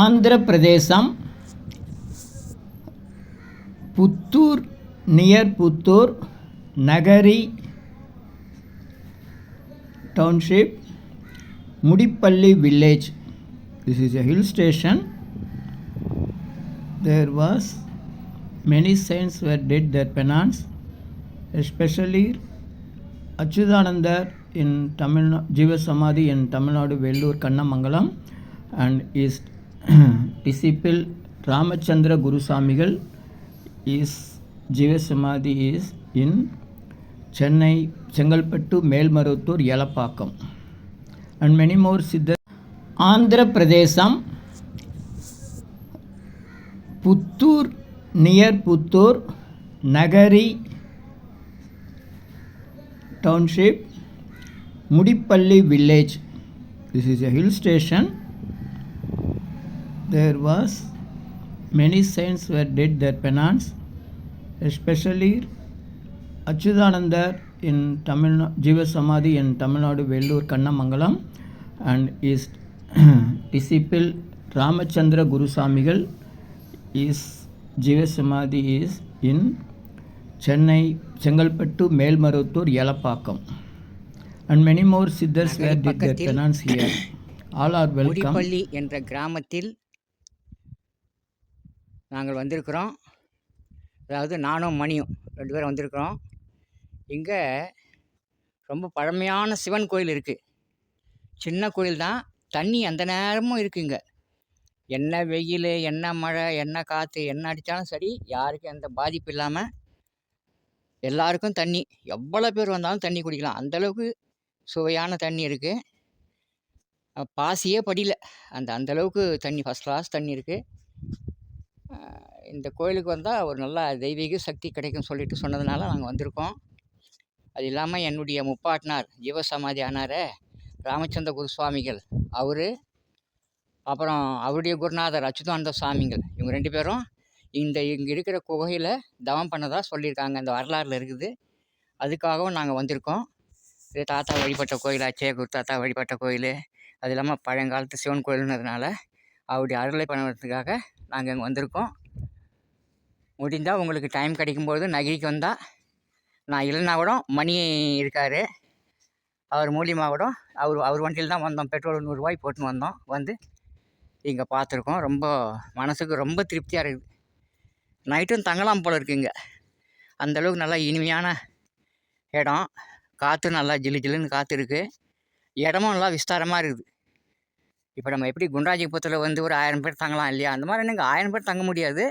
Andhra Pradesh Puttur near Puttur Nagari township Mudipalli village this is a hill station there was many saints were did their penance especially Achuthanandar in தமிழ்நா ஜீவசமாதி in Tamil Nadu Vellur Kannamangalam and is disciple Ramachandra குருசாமிகள் is ஜீவசமாதி is in Chennai Chengalpattu Melmaruvathur Elappakkam and many more சித்த Andhra Pradesh Puttur near Puttur Nagari township mudipalli village this is a hill station there was many saints were did their penance especially Achyutanandar in Tamil Na- Jiva Samadhi in Tamil Nadu Vellur Kannamangalam and his disciple Ramachandra Guru Samigal is Jiva Samadhi is in Chennai Chengalpattu Melmaruttur Yalapakkam and many more Siddhas were Nagari did their பக்கத்தில் penance here all are welcome Mudipalli என்ற கிராமத்தில் நாங்கள் வந்திருக்கிறோம். அதாவது நானும் மணியும் ரெண்டு பேரும் வந்திருக்கிறோம். இங்கே ரொம்ப பழமையான சிவன் கோயில் இருக்குது சின்ன கோயில் தான். தண்ணி அந்த நேரமும் இருக்குங்க என்ன வெயில் என்ன மழை என்ன காற்று என்ன அடித்தாலும் சரி யாருக்கும் எந்த பாதிப்பு இல்லாமல் எல்லாருக்கும் தண்ணி. எவ்வளோ பேர் வந்தாலும் தண்ணி குடிக்கலாம். அந்தளவுக்கு சுவையான தண்ணி இருக்குது பாசியே படியில அந்த அந்த அளவுக்கு தண்ணி ஃபஸ்ட் கிளாஸ் தண்ணி இருக்குது இந்த கோயிலுக்கு வந்தால் ஒரு நல்ல தெய்வீக சக்தி கிடைக்கும் சொல்லிட்டு சொன்னதுனால நாங்கள் வந்திருக்கோம். அது இல்லாமல் என்னுடைய முப்பாட்டினார் ஜீவசமாதி ஆனாரே ராமச்சந்திர குரு சுவாமிகள் அவர் அப்புறம் அவருடைய குருநாதர் அச்சுதானந்த சுவாமிகள் இவங்க ரெண்டு பேரும் இந்த இங்கே இருக்கிற குகையில் தவம் பண்ணதாக சொல்லியிருக்காங்க. இந்த வரலாறில் இருக்குது. அதுக்காகவும் நாங்கள் வந்திருக்கோம். இது தாத்தா வழிபட்ட கோயிலாச்சே குரு தாத்தா வழிபட்ட கோயில். அது இல்லாமல் பழங்காலத்து சிவன் கோயிலுன்றதுனால அவருடைய அருளை பண்ணுறதுக்காக நாங்கள் இங்கே வந்திருக்கோம். முடிந்தால் உங்களுக்கு டைம் கிடைக்கும்போது நகிரிக்கு வந்தால் நான் இல்லைன்னா கூட மணி இருக்கார். அவர் மூலியமாக கூட அவர் அவர் வண்டியில் தான் வந்தோம். பெட்ரோல் நூறுரூவாய் போட்டுன்னு வந்தோம். வந்து இங்கே பார்த்துருக்கோம். ரொம்ப மனசுக்கு ரொம்ப திருப்தியாக இருக்குது. நைட்டும் தங்கலாம் போல் இருக்குங்க அந்தளவுக்கு நல்லா இனிமையான இடம். காற்று நல்லா ஜிலு ஜிலுன்னு காற்று இருக்குது இடமும் நல்லா விஸ்தாரமாக இருக்குது. இப்போ நம்ம எப்படி குண்டராஜபுரத்தில் வந்து ஒரு ஆயிரம் பேர் தங்கலாம் இல்லையா? அந்த மாதிரி எனக்கு ஆயிரம் பேர் தங்க முடியாது.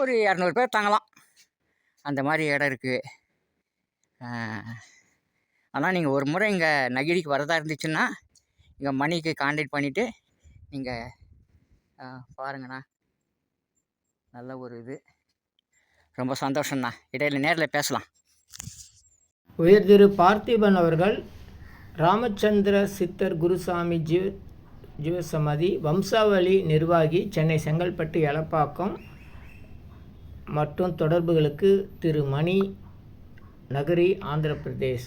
ஒரு இரநூறு பேர் தங்கலாம். அந்த மாதிரி இடம் இருக்குது ஆனால் நீங்கள் ஒரு முறை இங்கே நகிரிக்கு வரதா இருந்துச்சுன்னா இங்கே மணிக்கு காண்டாக்ட் பண்ணிவிட்டு நீங்கள் பாருங்கண்ணா. நல்ல ஒரு இது. ரொம்ப சந்தோஷம்ண்ணா. இடையில நேரில் பேசலாம். உயர் திரு பார்த்திபன் அவர்கள் ராமச்சந்திர சித்தர் குருசாமி ஜீவ் ஜீவசமாதி வம்சாவளி நிர்வாகி சென்னை செங்கல்பட்டு எலப்பாக்கம் மற்றும் தொடர்புகளுக்கு திரு மணி நகரி ஆந்திர பிரதேஷ்.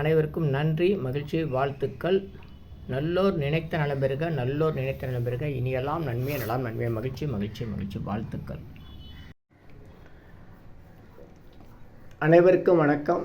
அனைவருக்கும் நன்றி மகிழ்ச்சி வாழ்த்துக்கள். நல்லோர் நினைத்த நலம்பெருக நல்லோர் நினைத்த நலம்பெருக இனியெல்லாம் நன்மை நலம் நன்மை. மகிழ்ச்சி மகிழ்ச்சி மகிழ்ச்சி. வாழ்த்துக்கள். அனைவருக்கும் வணக்கம்.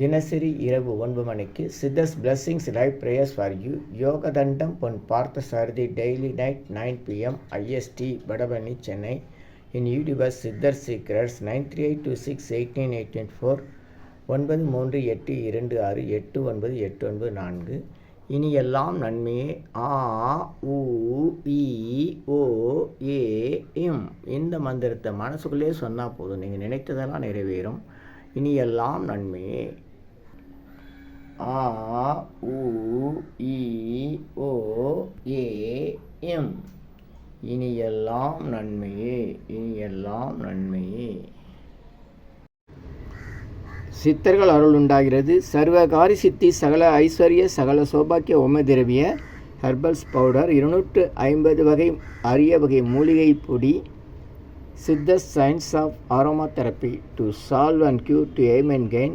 தினசரி இரவு ஒன்பது மணிக்கு Siddhas blessings live prayers for you Yogathandam Pon Partha Sarathi daily night nine PM IST Vadapalani Chennai. In YouTubers Siddhar secrets nine three eight two six eight nine eight nine four ஒன்பது மூன்று எட்டு இரண்டு ஆறு எட்டு ஒன்பது எட்டு ஒன்பது நான்கு. இனி எல்லாம் நன்மையே. ஆ உ இ ஓ ஏ இந்த மந்திரத்தை மனசுக்குள்ளே சொன்னால் போதும். நீங்கள் நினைத்ததெல்லாம் நிறைவேறும். இனி எல்லாம் நன்மையே. ஆ உ இ ஓ ஏ எம். இனி எல்லாம் நன்மையே இனி எல்லாம் நன்மையே. சித்தர்கள் அருள் உண்டாகிறது. சர்வகாரி சித்தி சகல ஐஸ்வர்ய சகல சௌபாக்கிய ஓம திரவிய ஹெர்பல்ஸ் பவுடர் இருநூற்று ஐம்பது வகை அரிய வகை மூலிகை பொடி Siddha science of aromatherapy to solve and cure to aim and gain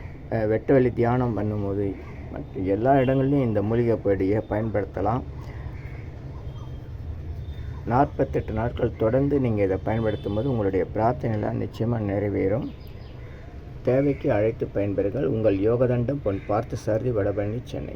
வெட்ட வெளி தியானம் பண்ணும்போது மற்ற எல்லா இடங்கள்லையும் இந்த மூலிகை பொடியை பயன்படுத்தலாம். நாற்பத்தெட்டு நாட்கள் தொடர்ந்து நீங்கள் இதை பயன்படுத்தும் போது உங்களுடைய பிரார்த்தனைலாம் நிச்சயமாக நிறைவேறும். தேவைக்கு அழைத்து பயன்பெறுங்கள். உங்கள் யோகதண்டம் பொன் பார்த்து சாரதி வடபழனி சென்னை.